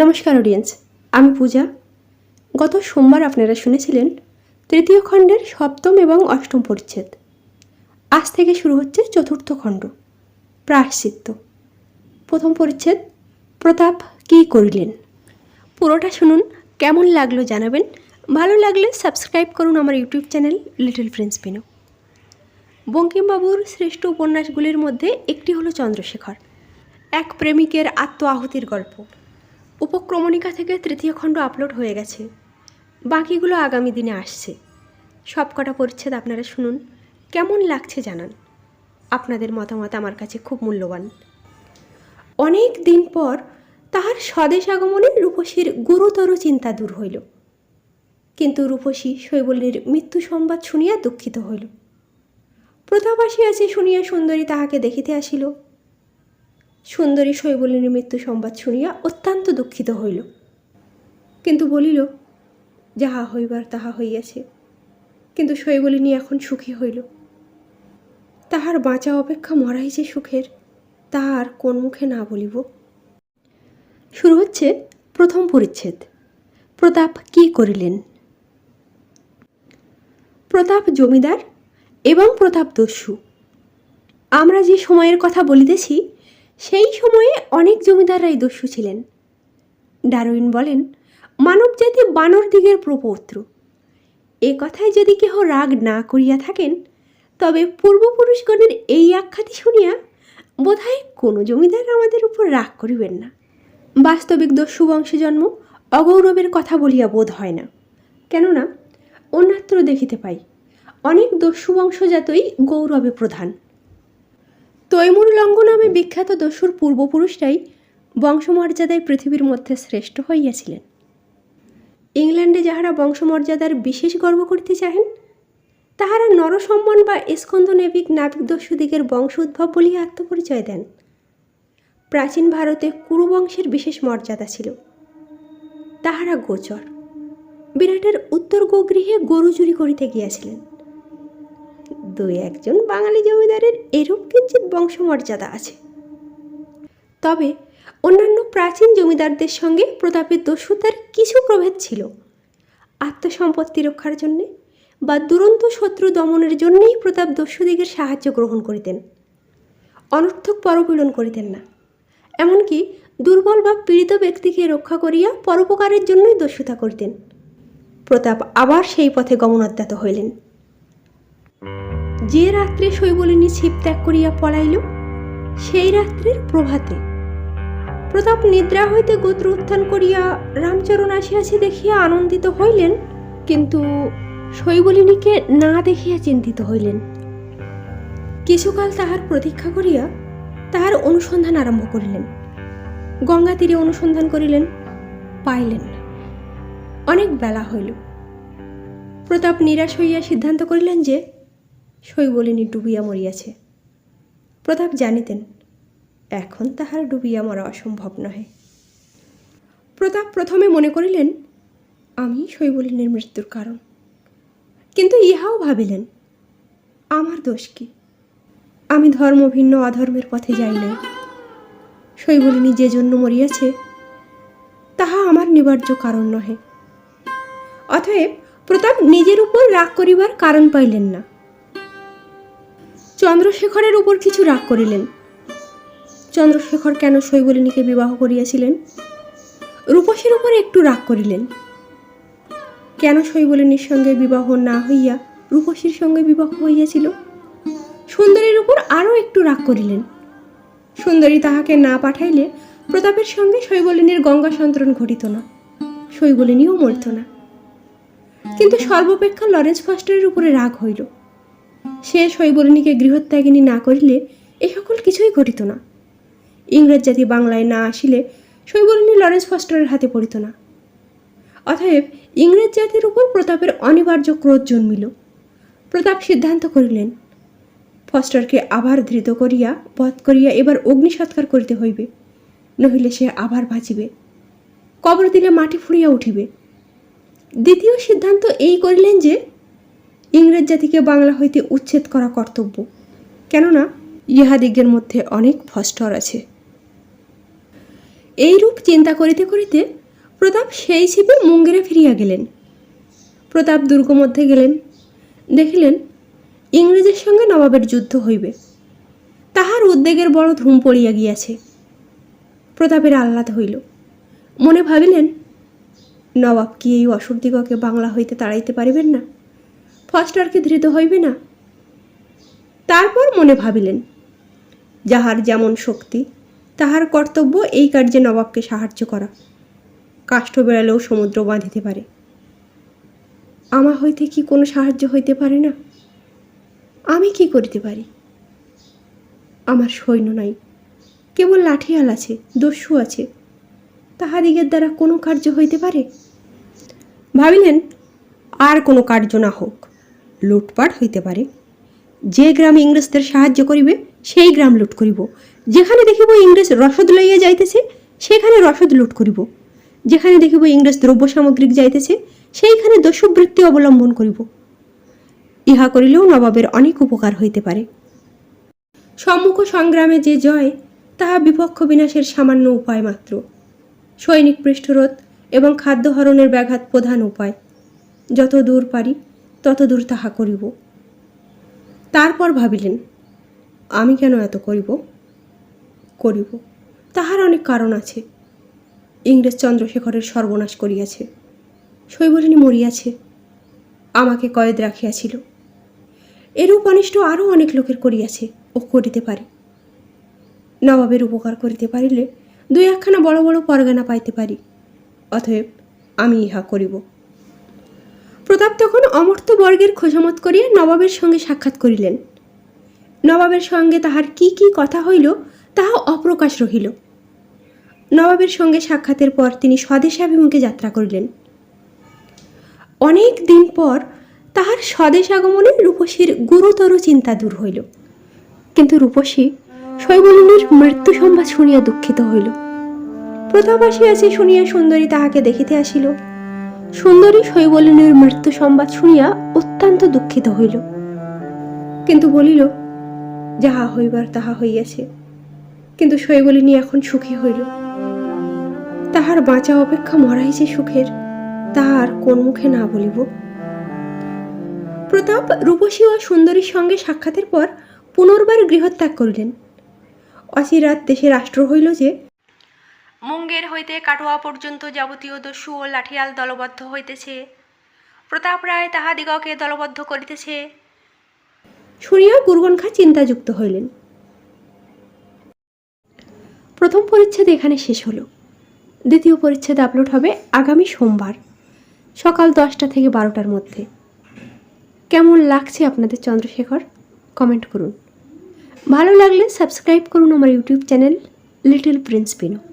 নমস্কার অডিয়েন্স আমি পূজা। গত সোমবার আপনারা শুনেছিলেন তৃতীয় খণ্ডের সপ্তম এবং অষ্টম পরিচ্ছেদ। আজ থেকে শুরু হচ্ছে চতুর্থ খণ্ড, প্রায়শ্চিত্ত। প্রথম পরিচ্ছেদ, প্রতাপ কী করিলেন? পুরোটা শুনুন, কেমন লাগল জানাবেন। ভালো লাগলে সাবস্ক্রাইব করুন আমার YouTube channel Little Prince Pino বঙ্কিমবাবুর শ্রেষ্ঠ উপন্যাসগুলির মধ্যে একটি হলো চন্দ্রশেখর, এক প্রেমিকের আত্ম আহুতির গল্প। উপক্রমণিকা থেকে তৃতীয় খণ্ড আপলোড হয়ে গেছে। বাকিগুলো আগামী দিনে আসছে। সবকটা পরিচ্ছেদ আপনারা শুনুন। কেমন লাগছে জানান। আপনাদের মতামত আমার কাছে খুব মূল্যবান। অনেক দিন পর তাহার স্বদেশ আগমনে রূপসীর গুরুতর চিন্তা দূর হইল। কিন্তু রূপসী শৈবলীর মৃত্যু সংবাদ শুনিয়া দুঃখিত হইল। প্রতাপ আসিয়াছে শুনিয়া সুন্দরী তাহাকে দেখিতে আসিল। সুন্দরী শৈবলিনীর মৃত্যু সংবাদ শুনিয়া অত্যন্ত দুঃখিত হইল। কিন্তু বলিল, যাহা হইবার তাহা হইয়াছে। কিন্তু শৈবলিনী এখন সুখী হইল। তাহার বাঁচা অপেক্ষা মরাই যে সুখের তাহার কোন মুখে না বলিব। শুরু হচ্ছে প্রথম পরিচ্ছেদ। প্রতাপ কি করিলেন? প্রতাপ জমিদার এবং প্রতাপ দস্যু। আমরা যে সময়ের কথা বলিতেছি সেই সময়ে অনেক জমিদাররাই দস্যু ছিলেন। ডারউইন বলেন, মানবজাতি বানর দিগের প্রপৌত্র। এ কথায় যদি কেহ রাগ না করিয়া থাকেন, তবে পূর্বপুরুষগণের এই আখ্যাতি শুনিয়া বোধহয় কোনো জমিদার আমাদের উপর রাগ করিবেন না। বাস্তবিক দস্যু বংশে জন্ম অগৌরবের কথা বলিয়া বোধ হয় না। কেননা, অন্যত্র দেখিতে পাই, অনেক দস্যু বংশজাতই গৌরবে প্রধান। তৈমুর লঙ্ঘ নামে বিখ্যাত দস্যুর পূর্বপুরুষরাই বংশমর্যাদায় পৃথিবীর মধ্যে শ্রেষ্ঠ হইয়াছিলেন। ইংল্যান্ডে যাহারা বংশমর্যাদার বিশেষ গর্ব করিতে চাহেন, তাহারা নরসম্মান বা স্কন্দনেবিক নাবিক দস্যুদিগের বংশ উদ্ভব বলিয়া আত্মপরিচয় দেন। প্রাচীন ভারতে কুরুবংশের বিশেষ মর্যাদা ছিল। তাহারা গোচর। বিরাটের উত্তর গোগৃহে গরু চুরি করিতে গিয়াছিলেন। দুই একজন বাঙালি জমিদারের এরূপ কিঞ্চিত বংশমর্যাদা আছে। তবে অন্যান্য প্রাচীন জমিদারদের সঙ্গে প্রতাপের দস্যুতার কিছু প্রভেদ ছিল। আত্মসম্পত্তি রক্ষার জন্যে বা দুরন্ত শত্রু দমনের জন্যেই প্রতাপ দস্যুদিগের সাহায্য গ্রহণ করিতেন। অনর্থক পরপীড়ন করিতেন না। এমনকি দুর্বল বা পীড়িত ব্যক্তিকে রক্ষা করিয়া পরোপকারের জন্যই দস্যুতা করিতেন। প্রতাপ আবার সেই পথে গমনোদ্যত হইলেন। যে রাত্রে শৈবলিনী ছিপ ত্যাগ করিয়া পলাইল, সেই রাত্রির প্রভাতে। প্রতাপ নিদ্রা হইতে গোত্র উত্থান করিয়া রামচরণ আসিয়াছে দেখিয়া আনন্দিত হইলেন, কিন্তু শৈবলিনীকে না দেখিয়া চিন্তিত হইলেন। কিছুকাল তাহার প্রতীক্ষা করিয়া তাহার অনুসন্ধান আরম্ভ করিলেন। গঙ্গা তীরে অনুসন্ধান করিলেন, পাইলেন অনেক বেলা হইল। প্রতাপ নিরাশ হইয়া সিদ্ধান্ত করিলেন যে শৈবলিনী ডুবিয়া মরিয়াছে। প্রতাপ জানিতেন, এখন তাহার ডুবিয়া মরা অসম্ভব নহে। প্রতাপ প্রথমে মনে করিলেন, আমি শৈবলিনীর মৃত্যুর কারণ। কিন্তু ইহাও ভাবিলেন, আমার দোষ কি? আমি ধর্ম ভিন্ন অধর্মের পথে যাই নাই। শৈবলিনী যে জন্য মরিয়াছে, তাহা আমার নিবার্য কারণ নহে। অতএব প্রতাপ নিজের উপর রাগ করিবার কারণ পাইলেন না। চন্দ্রশেখরের উপর কিছু রাগ করিলেন। চন্দ্রশেখর কেন শৈবলিনীকে বিবাহ করিয়াছিলেন? রূপসীর উপর একটু রাগ করিলেন। কেন শৈবলিনীর সঙ্গে বিবাহ না হইয়া রূপসীর সঙ্গে বিবাহ হইয়াছিল? সুন্দরীর উপর আরও একটু রাগ করিলেন। সুন্দরী তাহাকে না পাঠাইলে প্রতাপের সঙ্গে শৈবলিনীর গঙ্গা সন্তরণ ঘটিত না, শৈবলিনীও মরিত না। কিন্তু সর্বাপেক্ষা লরেন্স ফাস্টারের উপরে রাগ হইল। সে শৈবলিনীকে গৃহত্যাগিনী না করিলে এ সকল কিছুই ঘটিত না। ইংরেজ জাতি বাংলায় না আসিলে শৈবলিনী লরেন্স ফস্টারের হাতে পড়িত না। অতএব ইংরেজ জাতির উপর প্রতাপের অনিবার্য ক্রোধ জন্মিল। প্রতাপ সিদ্ধান্ত করিলেন, ফস্টারকে আবার ধৃত করিয়া, বধ করিয়া এবার অগ্নি সৎকার করিতে হইবে, নহিলে সে আবার বাঁচিবে। কবর দিলে মাটি ফুঁড়িয়া উঠিবে। দ্বিতীয় সিদ্ধান্ত এই করিলেন যে ইংরেজ জাতিকে বাংলা হইতে উচ্ছেদ করা কর্তব্য। কেননা, ইহাদিগের মধ্যে অনেক ফস্টর আছে। এইরূপ চিন্তা করিতে করিতে প্রতাপ সেই ছিপে মুঙ্গেরে ফিরিয়া গেলেন। প্রতাপ দুর্গ মধ্যে গেলেন। দেখিলেন, ইংরেজের সঙ্গে নবাবের যুদ্ধ হইবে। তাহার উদ্বেগের বড় ধুম পড়িয়া গিয়াছে। প্রতাপের আহ্লাদ হইল। মনে ভাবিলেন, নবাব কি এই অসুরদিগকে বাংলা হইতে তাড়াইতে পারিবেন না? ফস্টারকে ধৃত হইবে না? তারপর মনে ভাবিলেন, যাহার যেমন শক্তি, তাহার কর্তব্য এই কার্যে নবাবকে সাহায্য করা। কাষ্ঠ বেড়ালেও সমুদ্র বাঁধিতে পারে। আমা হইতে কি কোনো সাহায্য হইতে পারে না? আমি কি করিতে পারি? আমার সৈন্য নাই, কেবল লাঠিয়াল আছে, দস্যু আছে। তাহাদিগের দ্বারা কোনো কার্য হইতে পারে? ভাবিলেন, আর কোনো কার্য না হোক। লুটপাট হইতে পারে। যে গ্রামে ইংরেজদের সাহায্য করিবে, সেই গ্রাম লুট করিব। যেখানে দেখিব ইংরেজ রসদ লইয়া যাইতেছে, সেখানে রসদ লুট করিব। যেখানে দেখিব ইংরেজ দ্রব্য সামগ্রিক যাইতেছে, সেইখানে দস্যুবৃত্তি অবলম্বন করিব। ইহা করিলেও নবাবের অনেক উপকার হইতে পারে। সম্মুখ সংগ্রামে যে জয়, তাহা বিপক্ষ বিনাশের সামান্য উপায় মাত্র। সৈনিক পৃষ্ঠরোধ এবং খাদ্য হরণের ব্যাঘাত প্রধান উপায়। যত দূর পারি তত দূর তাহা করিব। তারপর ভাবিলেন, আমি কেন এত করিব? করিব, তাহার অনেক কারণ আছে। ইংরেজ চন্দ্রশেখরের সর্বনাশ করিয়াছে। শৈবলিনী মরিয়াছে। আমাকে কয়েদ রাখিয়াছিল। এরূপ অনিষ্ট আরও অনেক লোকের করিয়াছে ও করিতে পারে। নবাবের উপকার করিতে পারিলে দুই একখানা বড় বড় পরগানা পাইতে পারি। অতএব আমি ইহা করিব। প্রতাপ তখন অমর্ত্য বর্গের খোঁজামত করিয়া নবাবের সঙ্গে সাক্ষাৎ করিলেন। নবাবের সঙ্গে তাহার কি কি কথা হইল, তাহা অপ্রকাশ রহিল। নবাবের সঙ্গে সাক্ষাতের পর তিনি স্বদেশাভিমুখে যাত্রা করিলেন। অনেক দিন পর তাহার স্বদেশ আগমনে রূপসীর গুরুতর চিন্তা দূর হইল। কিন্তু রূপসী শৈবলিনীর মৃত্যু সংবাদ শুনিয়া দুঃখিত হইল। প্রতাপ আসিয়াছে শুনিয়া সুন্দরী তাহাকে দেখিতে আসিল। সুন্দরী শৈবলিনীর মৃত্যু সংবাদ শুনিয়া অত্যন্ত দুঃখিত হইল। কিন্তু বলিল, যাহা হইবার তাহা হইয়াছে। কিন্তু শৈবলিনী এখন সুখী হইল। তাহার বাঁচা অপেক্ষা মরাই যে সুখের তাহার কোন মুখে না বলিব। প্রতাপ রূপসী ও সুন্দরীর সঙ্গে সাক্ষাতের পর পুনর্বার গৃহত্যাগ করিলেন। অচিরাত দেশে রাষ্ট্র হইল যে মুঙ্গের হইতে কাটোয়া পর্যন্ত যাবতীয় দস্যু ও লাঠিয়াল দলবদ্ধ হইতেছে। প্রতাপ রায় তাহাদিগকে দলবদ্ধ করিতেছে। শুনিয়া গুরুগণ খা চিন্তাযুক্ত হইলেন। প্রথম পরিচ্ছেদ এখানে শেষ হলো। দ্বিতীয় পরিচ্ছেদ আপলোড হবে আগামী সোমবার, সকাল দশটা থেকে বারোটার মধ্যে। কেমন লাগছে আপনাদের চন্দ্রশেখর? কমেন্ট করুন। ভালো লাগলে সাবস্ক্রাইব করুন আমার YouTube channel Little Prince Pino